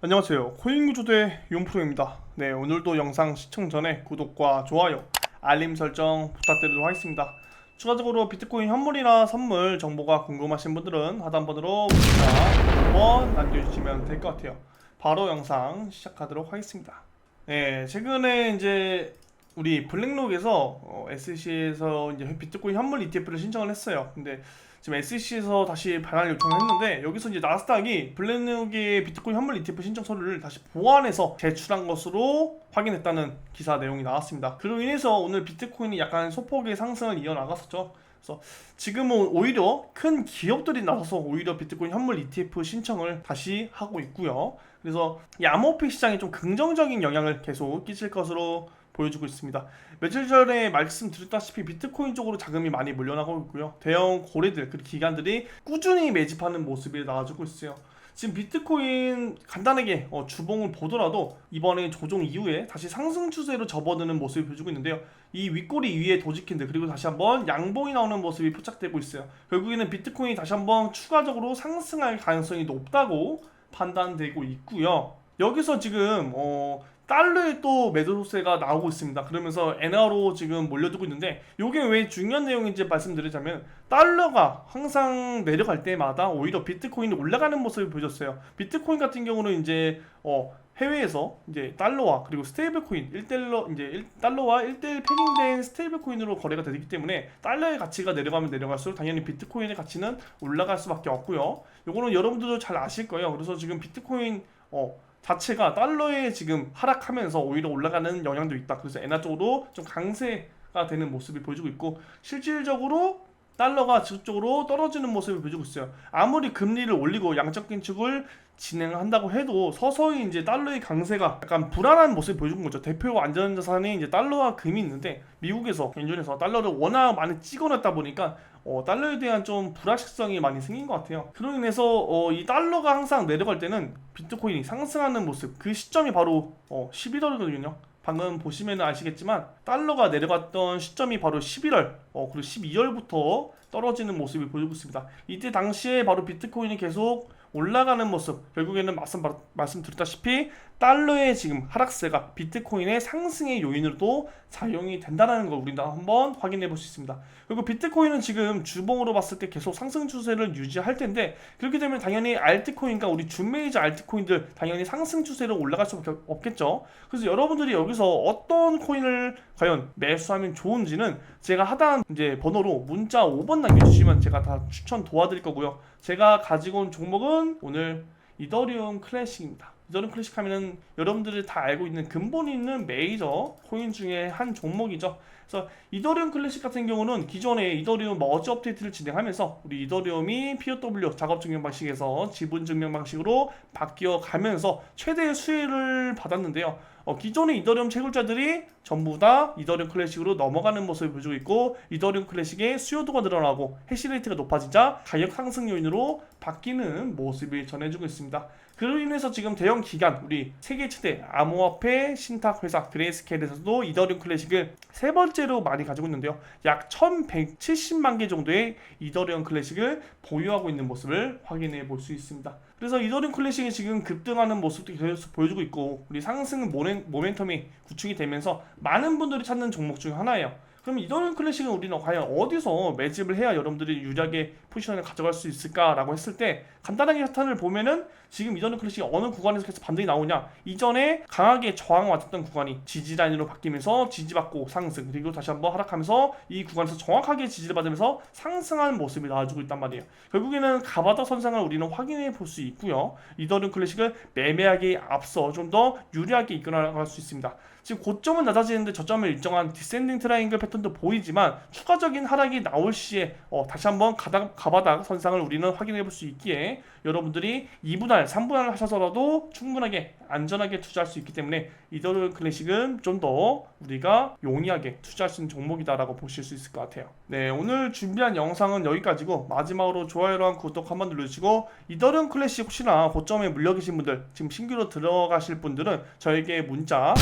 안녕하세요. 코인구조대 윤프로입니다. 네, 오늘도 영상 시청 전에 구독과 좋아요, 알림 설정 부탁드리도록 하겠습니다. 추가적으로 비트코인 현물이나 선물 정보가 궁금하신 분들은 하단번으로 문자 한번 남겨주시면 될 것 같아요. 바로 영상 시작하도록 하겠습니다. 네, 최근에 이제 우리 블랙록에서 어, SC에서 이제 비트코인 현물 ETF를 신청을 했어요. 근데 지금 SEC에서 다시 반환 요청을 했는데 여기서 이제 나스닥이 블랙록의 비트코인 현물 ETF 신청 서류를 다시 보완해서 제출한 것으로 확인했다는 기사 내용이 나왔습니다. 그로 인해서 오늘 비트코인이 약간 소폭의 상승을 이어나갔었죠. 그래서 지금은 오히려 큰 기업들이 나서서 오히려 비트코인 현물 ETF 신청을 다시 하고 있고요. 그래서 이 암호화폐 시장에 좀 긍정적인 영향을 계속 끼칠 것으로 보여주고 있습니다. 며칠 전에 말씀드렸다시피 비트코인 쪽으로 자금이 많이 몰려나고 있고요. 대형 고래들, 그 기관들이 꾸준히 매집하는 모습이 나와주고 있어요. 지금 비트코인 간단하게 어, 주봉을 보더라도 이번에 조정 이후에 다시 상승 추세로 접어드는 모습을 보여주고 있는데요. 이 윗꼬리 위에 도지킨들 그리고 다시 한번 양봉이 나오는 모습이 포착되고 있어요. 결국에는 비트코인이 다시 한번 추가적으로 상승할 가능성이 높다고 판단되고 있고요. 여기서 지금 어, 달러에 또 매도세가 나오고 있습니다. 그러면서 엔화로 지금 몰려들고 있는데 이게 왜 중요한 내용인지 말씀드리자면 달러가 항상 내려갈 때마다 오히려 비트코인이 올라가는 모습을 보여줬어요. 비트코인 같은 경우는 이제 어 해외에서 이제 달러와 그리고 스테이블 코인 1달러 이제 1, 달러와 1대1 패깅된 스테이블 코인으로 거래가 되기 때문에 달러의 가치가 내려가면 내려갈수록 당연히 비트코인의 가치는 올라갈 수밖에 없고요. 요거는 여러분들도 잘 아실 거예요. 그래서 지금 비트코인 어 자체가 달러에 지금 하락하면서 오히려 올라가는 영향도 있다. 그래서 엔화 쪽으로 좀 강세가 되는 모습을 보여주고 있고 실질적으로 달러가 지속적으로 떨어지는 모습을 보여주고 있어요. 아무리 금리를 올리고 양적 긴축을 진행한다고 해도 서서히 이제 달러의 강세가 약간 불안한 모습을 보여주는 거죠. 대표 안전자산이 이제 달러와 금이 있는데 미국에서 개인전에서 달러를 워낙 많이 찍어놨다 보니까 어, 달러에 대한 좀 불확실성이 많이 생긴 것 같아요. 그로 인해서 어, 이 달러가 항상 내려갈 때는 비트코인이 상승하는 모습 그 시점이 바로 어, 11월이거든요. 방금 보시면 아시겠지만 달러가 내려갔던 시점이 바로 11월 어, 그리고 12월부터 떨어지는 모습을 보여주고 있습니다. 이때 당시에 바로 비트코인이 계속 올라가는 모습 결국에는 말씀 말씀드렸다시피 달러의 지금 하락세가 비트코인의 상승의 요인으로도 작용이 된다는 걸 우리가 한번 확인해 볼 수 있습니다. 그리고 비트코인은 지금 주봉으로 봤을 때 계속 상승 추세를 유지할 텐데 그렇게 되면 당연히 알트코인과 우리 준메이저 알트코인들 당연히 상승 추세로 올라갈 수밖에 없겠죠. 그래서 여러분들이 여기서 어떤 코인을 과연 매수하면 좋은지는 제가 하단 이제 번호로 문자 5번 남겨주시면 제가 다 추천 도와드릴 거고요. 제가 가지고 온 종목은 오늘 이더리움 클래식입니다. 이더리움 클래식 하면은 여러분들이 다 알고 있는 근본이 있는 메이저 코인 중에 한 종목이죠. 그래서 이더리움 클래식 같은 경우는 기존에 이더리움 머지 업데이트를 진행하면서 우리 이더리움이 POW 작업 증명 방식에서 지분 증명 방식으로 바뀌어 가면서 최대의 수혜를 받았는데요. 어, 기존의 이더리움 채굴자들이 전부 다 이더리움 클래식으로 넘어가는 모습을 보여주고 있고 이더리움 클래식의 수요도가 늘어나고 해시레이트가 높아지자 가격 상승 요인으로 바뀌는 모습을 전해주고 있습니다. 그로 인해서 지금 대형 기관 우리 세계 최대 암호화폐 신탁 회사 그레이스케일에서도 이더리움 클래식을 세 번째로 많이 가지고 있는데요. 약 1,170만 개 정도의 이더리움 클래식을 보유하고 있는 모습을 확인해 볼 수 있습니다. 그래서 이더리움 클래식이 지금 급등하는 모습도 계속 보여주고 있고 우리 상승 모 멘, 모멘텀이 구축이 되면서 많은 분들이 찾는 종목 중 하나예요. 그럼 이더리움 클래식은 우리는 과연 어디서 매집을 해야 여러분들이 유리하게 포지션을 가져갈 수 있을까라고 했을 때 간단하게 패턴을 보면은 지금 이더리움 클래식이 어느 구간에서 계속 반등이 나오냐? 이전에 강하게 저항 왔던 구간이 지지 라인으로 바뀌면서 지지받고 상승 그리고 다시 한번 하락하면서 이 구간에서 정확하게 지지를 받으면서 상승하는 모습이 나와주고 있단 말이에요. 결국에는 가바다 선상을 우리는 확인해 볼 수 있고요. 이더리움 클래식을 매매하기에 앞서 좀 더 유리하게 이끌어나갈 수 있습니다 지금 고점은 낮아지는데 저점을 일정한 디센딩 트라이앵글 패턴도 보이지만 추가적인 하락이 나올 시에 어, 다시 한번 가다, 가바닥 선상을 우리는 확인해 볼 수 있기에 여러분들이 2분할, 3분할 하셔서라도 충분하게 안전하게 투자할 수 있기 때문에 이더리움 클래식은 좀 더 우리가 용이하게 투자할 수 있는 종목이다라고 보실 수 있을 것 같아요. 네, 오늘 준비한 영상은 여기까지고 마지막으로 좋아요랑 구독 한번 눌러주시고 이더리움 클래식 혹시나 고점에 물려 계신 분들 지금 신규로 들어가실 분들은 저에게 문자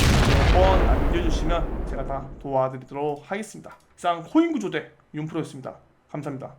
한번 남겨주시면 제가 다 도와드리도록 하겠습니다. 이상 코인 구조대 윤프로였습니다. 감사합니다.